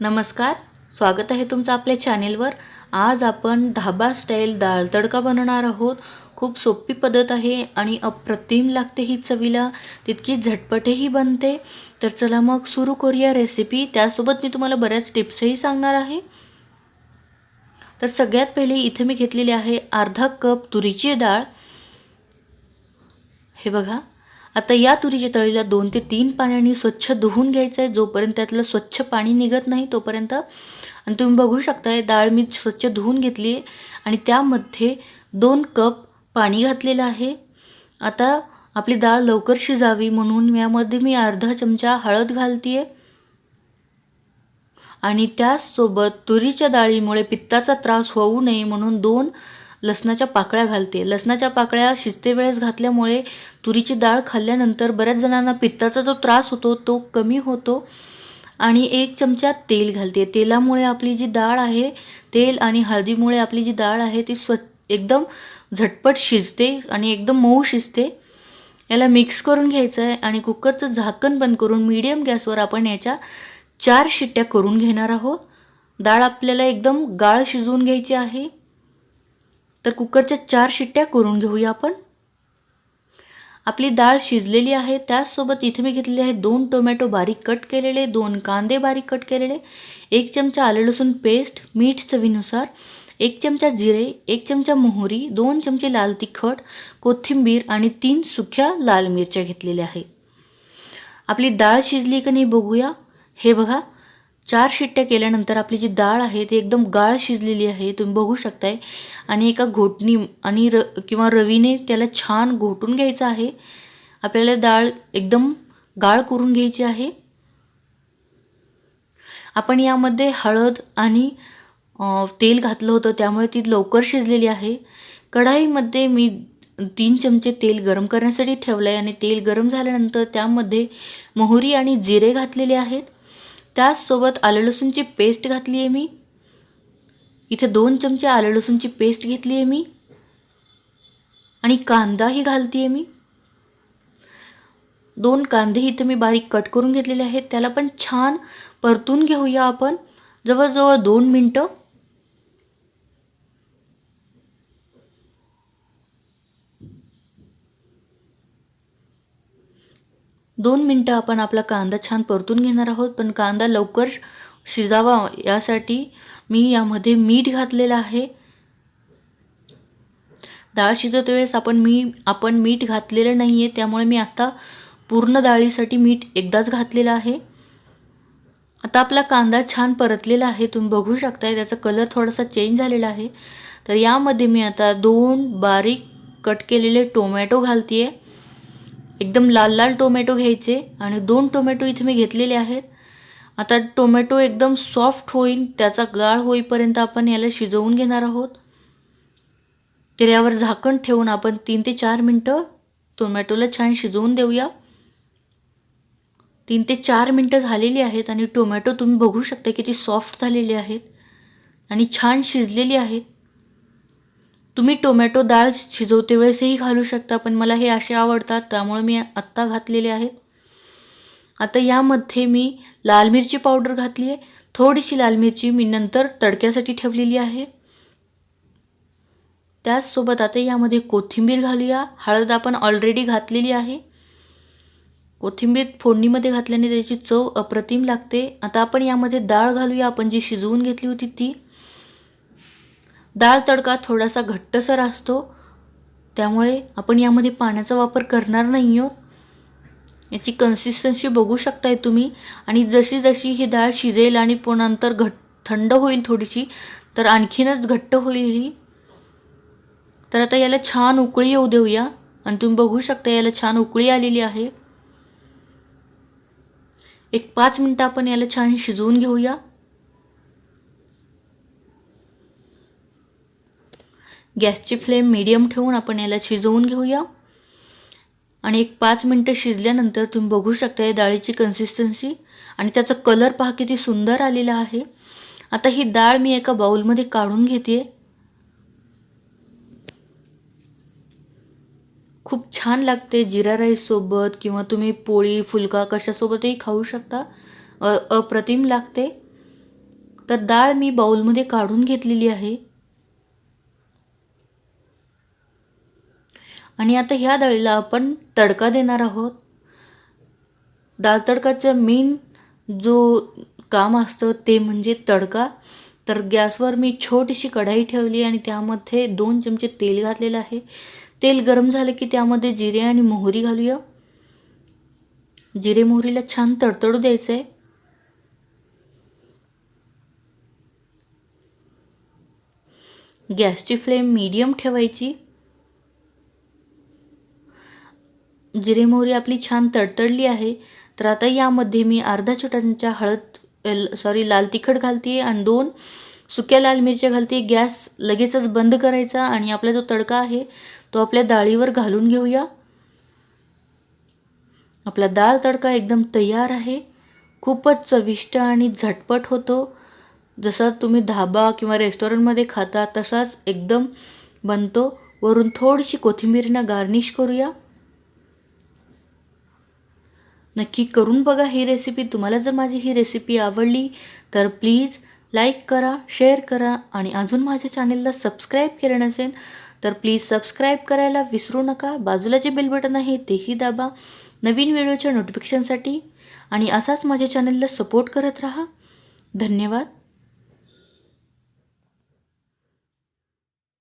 नमस्कार स्वागत आहे तुमचं आपल्या चॅनेलवर. आज आपण धाबा स्टाईल डाळ तडका बनवणार आहोत. खूप सोपी पद्धत आहे आणि अप्रतिम लागते ही चवीला. तितकी झटपटही बनते. तर चला मग सुरू करूया रेसिपी त्यासोबत मी तुम्हाला बऱ्याच टिप्सही सांगणार आहे. तर सगळ्यात पहिले इथे मी घेतलेली आहे अर्धा कप तुरीची डाळ. हे बघा आता या तुरीच्या तळीला दोन ते तीन पाण्याने स्वच्छ धुवून घ्यायचं आहे. जोपर्यंत त्यातलं स्वच्छ पाणी निघत नाही तोपर्यंत आणि तुम्ही बघू शकताय डाळ मी स्वच्छ धुवून घेतली आहे. आणि त्यामध्ये दोन कप पाणी घातलेलं आहे. आता आपली डाळ लवकर शिजावी म्हणून यामध्ये मी अर्धा चमचा हळद घालते आहे आणि त्याचसोबत तुरीच्या डाळीमुळे पित्ताचा त्रास होऊ नये म्हणून दोन लसणाच्या पाकळ्या घालते. लसणाच्या पाकळ्या शिजते वेळेस घातल्यामुळे तुरीची डाळ खाल्ल्यानंतर बऱ्याच जणांना पित्ताचा जो त्रास होतो तो कमी होतो आणि एक चमचा तेल घालते. तेलामुळे आपली जी डाळ आहे तेल आणि हळदीमुळे आपली जी डाळ आहे ती स्व एकदम झटपट शिजते आणि एकदम मऊ शिजते. याला मिक्स करून घ्यायचं आहे आणि कुकरचं झाकण बंद करून मीडियम गॅसवर आपण याच्या चार शिट्ट्या करून घेणार आहोत. डाळ आपल्याला एकदम गाळ शिजवून घ्यायची आहे. तर कुकरच्या चार शिट्ट्या करून घेऊया आपण. आपली डाळ शिजलेली आहे त्याचसोबत इथे मी घेतलेले आहे दोन टोमॅटो बारीक कट केलेले दोन कांदे बारीक कट केलेले एक चमचा आलं लसूण पेस्ट मीठ चवीनुसार एक चमचा जिरे एक चमचा मोहरी दोन चमचे लाल तिखट कोथिंबीर आणि तीन सुख्या लाल मिरच्या घेतलेल्या आहेत आपली डाळ शिजली का नाही बघूया. हे बघा चार शिट्ट्या केल्यानंतर आपली जी डाळ आहे ती एकदम गाळ शिजलेली आहे तुम्ही बघू शकताय. आणि एका घोटणी आणि र किंवा रवीने त्याला छान घोटून घ्यायचं आहे. आपल्याला डाळ एकदम गाळ करून घ्यायची आहे. आपण यामध्ये हळद आणि तेल घातलं होतं त्यामुळे ती लवकर शिजलेली आहे. कढाईमध्ये मी तीन चमचे तेल गरम करण्यासाठी ठेवलं आहे आणि तेल गरम झाल्यानंतर त्यामध्ये मोहरी आणि जिरे घातलेले आहेत. त्याचसोबत आलं लसूणची पेस्ट घातली आहे मी. इथे दोन चमचे आलं लसूणची पेस्ट घेतली आहे मी. आणि कांदाही घालते आहे मी. दोन कांदेही इथे मी बारीक कट करून घेतलेले आहेत. त्याला पण छान परतून घेऊया आपण. जवळजवळ दोन मिनटं. दोन मिनटं आपण आपला कांदा छान परतून घेणार आहोत पण कांदा लवकर शिजावा यासाठी मी यामध्ये मीठ घातलेलं आहे. डाळ शिजवते वेळेस आपण मी आपण मीठ घातलेलं नाही आहे त्यामुळे मी आता पूर्ण डाळीसाठी मीठ एकदाच घातलेलं आहे. आता आपला कांदा छान परतलेला आहे तुम्ही बघू शकताय त्याचा कलर थोडासा चेंज झालेला आहे. तर यामध्ये मी आता दोन बारीक कट केलेले टोमॅटो घालते आहे एकदम लाल लाल टोमॅटो घ्यायचे आणि दोन टोमॅटो इथे मी घेतलेले आहेत. आता टोमॅटो एकदम सॉफ्ट होईल त्याचा गाळ होईपर्यंत आपण याला शिजवून घेणार आहोत. तर यावर झाकण ठेवून आपण तीन ते चार मिनटं टोमॅटोला छान शिजवून देऊया. तीन ते चार मिनटं झालेली आहेत आणि टोमॅटो तुम्ही बघू शकता किती सॉफ्ट झालेले आहेत आणि छान शिजलेली आहेत. तुम्ही टोमॅटो डाळ शिजवते वेळेसही घालू शकता पण मला हे असे आवडतात त्यामुळे मी आत्ता घातलेले आहेत आता यामध्ये मी लाल मिरची पावडर घातली आहे. थोडीशी लाल मिरची मी नंतर तडक्यासाठी ठेवलेली आहे. त्याचसोबत आता यामध्ये कोथिंबीर घालूया. हळद आपण ऑलरेडी घातलेली आहे. कोथिंबीर फोडणीमध्ये घातल्याने त्याची चव अप्रतिम लागते. आता आपण यामध्ये डाळ घालूया. आपण जी शिजवून घेतली होती ती डाळ तडका थोडासा घट्टसर असतो. त्यामुळे आपण यामध्ये पाण्याचा वापर करणार नाही आहोत याची कन्सिस्टन्सी बघू शकताय तुम्ही. आणि जशी जशी ही डाळ शिजेल आणि नंतर घट थंड होईल थोडीशी तर आणखीनच घट्ट होईल ही. तर आता याला छान उकळी येऊ देऊया. आणि तुम्ही बघू शकता याला छान उकळी आलेली आहे. एक पाच मिनटं आपण याला छान शिजवून घेऊया. गॅसची फ्लेम मीडियम ठेवून आपण याला शिजवून घेऊया. आणि एक पाच मिनटं शिजल्यानंतर तुम्ही बघू शकता या डाळीची कन्सिस्टन्सी आणि त्याचा कलर पहा किती सुंदर आलेला आहे. आता ही डाळ मी एका बाउलमध्ये काढून घेते खूप छान लागते जिरा राईससोबत किंवा तुम्ही पोळी फुलका कशासोबतही खाऊ शकता. अ अप्रतिम लागते. तर डाळ मी बाउलमध्ये काढून घेतलेली आहे. आणि आता ह्या डाळीला आपण तडका देणार आहोत. डाळ तडकाचं मेन जो काम असतं ते म्हणजे तडका. तर गॅसवर मी छोटीशी कढाई ठेवली आणि त्यामध्ये दोन चमचे तेल घातलेलं आहे. तेल गरम झालं की त्यामध्ये जिरे आणि मोहरी घालूया. जिरे मोहरीला छान तडतडू द्यायचं आहे गॅसची फ्लेम मीडियम ठेवायची. जिरे मोहरी आपली छान तडतडली आहे तर आता यामध्ये मी अर्धा छोट्यांच्या हळद सॉरी लाल तिखट घालते आणि दोन सुक्या लाल मिरच्या घालते गॅस लगेचच बंद करायचा आणि आपला जो तडका आहे तो आपल्या डाळीवर घालून घेऊया. आपला डाळ तडका एकदम तयार आहे. खूपच चविष्ट आणि झटपट होतो. जसा तुम्ही धाबा किंवा रेस्टॉरंटमध्ये खाता तसाच एकदम बनतो. वरून थोडीशी कोथिंबीरनं गार्निश करूया. नक्की करून बघा ही रेसिपी तुम्हाला जर माझी ही रेसिपी आवडली तर प्लीज लाईक करा शेअर करा आणि अजून माझ्या चॅनेलला सबस्क्राईब केलं नसेल तर प्लीज सबस्क्राईब करायला विसरू नका. बाजूला जे बेल बटन आहे तेही दाबा. नवीन व्हिडिओच्या नोटिफिकेशनसाठी आणि असाच माझ्या चॅनलला सपोर्ट करत राहा. धन्यवाद.